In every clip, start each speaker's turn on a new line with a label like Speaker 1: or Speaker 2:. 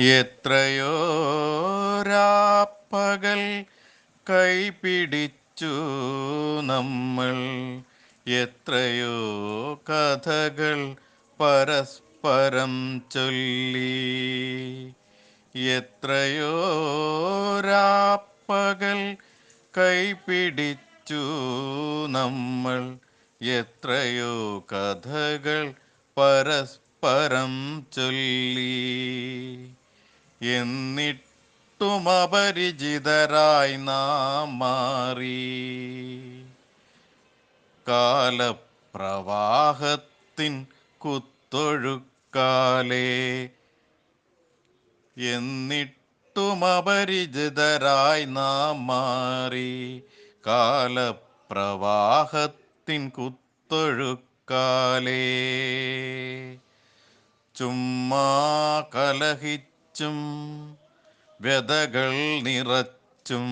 Speaker 1: എത്രയോ രാപ്പകൽ കൈപിടിച്ചു നമ്മൾ. എത്രയോ കഥകൾ പരസ്പരം ചൊല്ലി. എത്രയോ രാപ്പകൽ കൈപിടിച്ചു നമ്മൾ. എത്രയോ കഥകൾ പരസ്പരം ചൊല്ലി. എന്നിട്ടും അപരിചിതരായി നാം മാറി. കാലപ്രവാഹത്തിൻ കുത്തൊഴുക്കാലേ എന്നിട്ടും അപരിചിതരായി നാം മാറി. കാലപ്രവാഹത്തിൻ കുത്തൊഴുക്കാലേ ചുമ്മാ കലഹിച്ചും വ്യതകൾ നിറച്ചും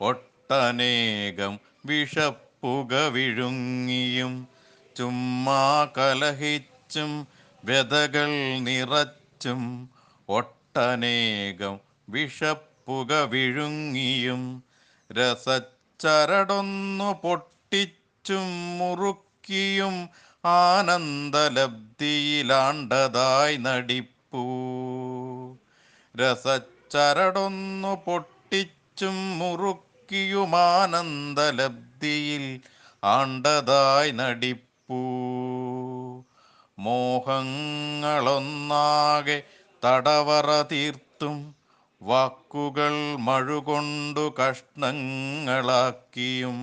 Speaker 1: ഒട്ടനേകം വിഷപ്പുക വിഴുങ്ങിയും ചുമ്മാ കലഹിച്ചും വ്യതകൾ നിറച്ചും ഒട്ടനേകം വിഷപ്പുക വിഴുങ്ങിയും രസച്ചരടൊന്നു പൊട്ടിച്ചും മുറുക്കിയും ആനന്ദലബ്ധിയിലാണ്ടതായി നടിപ്പൂ. രസച്ചരടൊന്നു പൊട്ടിച്ചും മുറുക്കിയുമാനന്ദലബ്ധിയിൽ ആണ്ടതായി നടിപ്പൂ. മോഹങ്ങളൊന്നാകെ തടവറ തീർത്തും വാക്കുകൾ മഴുകൊണ്ടു കഷ്ണങ്ങളാക്കിയും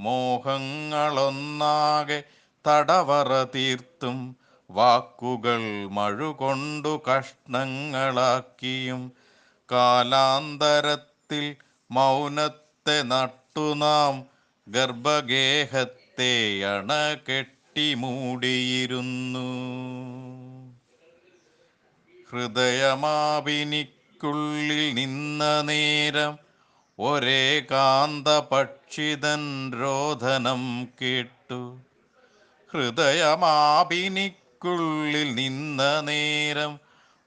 Speaker 1: മോഹങ്ങളൊന്നാകെ തടവറ തീർത്തും വാക്കുകൾ മഴുകൊണ്ടു കഷ്ണങ്ങളാക്കിയും കാലാന്തരത്തിൽ മൗനത്തെ നട്ടുനാം ഗർഭഗേഹത്തെ അണ കെട്ടി മൂടിയിരുന്നു. ഹൃദയമാവിനിക്കുള്ളിൽ നിന്ന നേരം ഒരേ കാന്ത പക്ഷിതൻ രോധനം കേട്ടു. ഹൃദയമാപിനിക്കുള്ളിൽ നിന്ന നേരം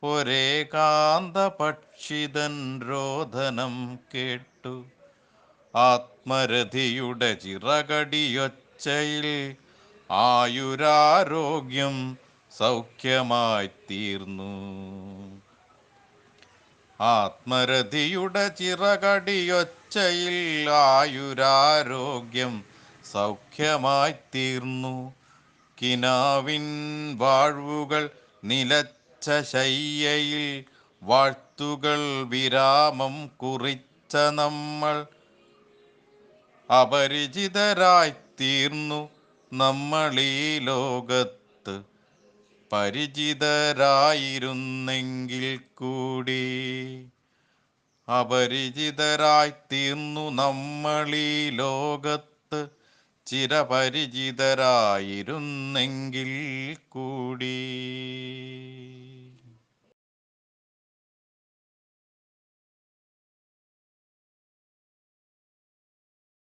Speaker 1: ഒരേ കാന്ത പക്ഷിതൻ രോധനം കേട്ടു. ആത്മരഥിയുടെ ചിറകടിയൊച്ചയിൽ ആയുരാരോഗ്യം സൗഖ്യമായി തീർന്നു. ആത്മരഥിയുടെ ചിറകടിയൊച്ചയിൽ ആയുരാരോഗ്യം സൗഖ്യമായി തീർന്നു. കിനാവിൻ വാഴ്വുകൾ നിലച്ച ശയ്യയിൽ വാഴ്ത്തുകൾ വിരാമം കുറിച്ച നമ്മൾ. അപരിചിതരായി തീർന്നു നമ്മളീ ലോകത്ത്. പരിചിതരായിരുന്നെങ്കിൽ കൂടി. അപരിചിതരായി തീർന്നു നമ്മളീ ലോകത്ത്. ചിരപരിചിതരായിരുന്നെങ്കിൽ കൂടി.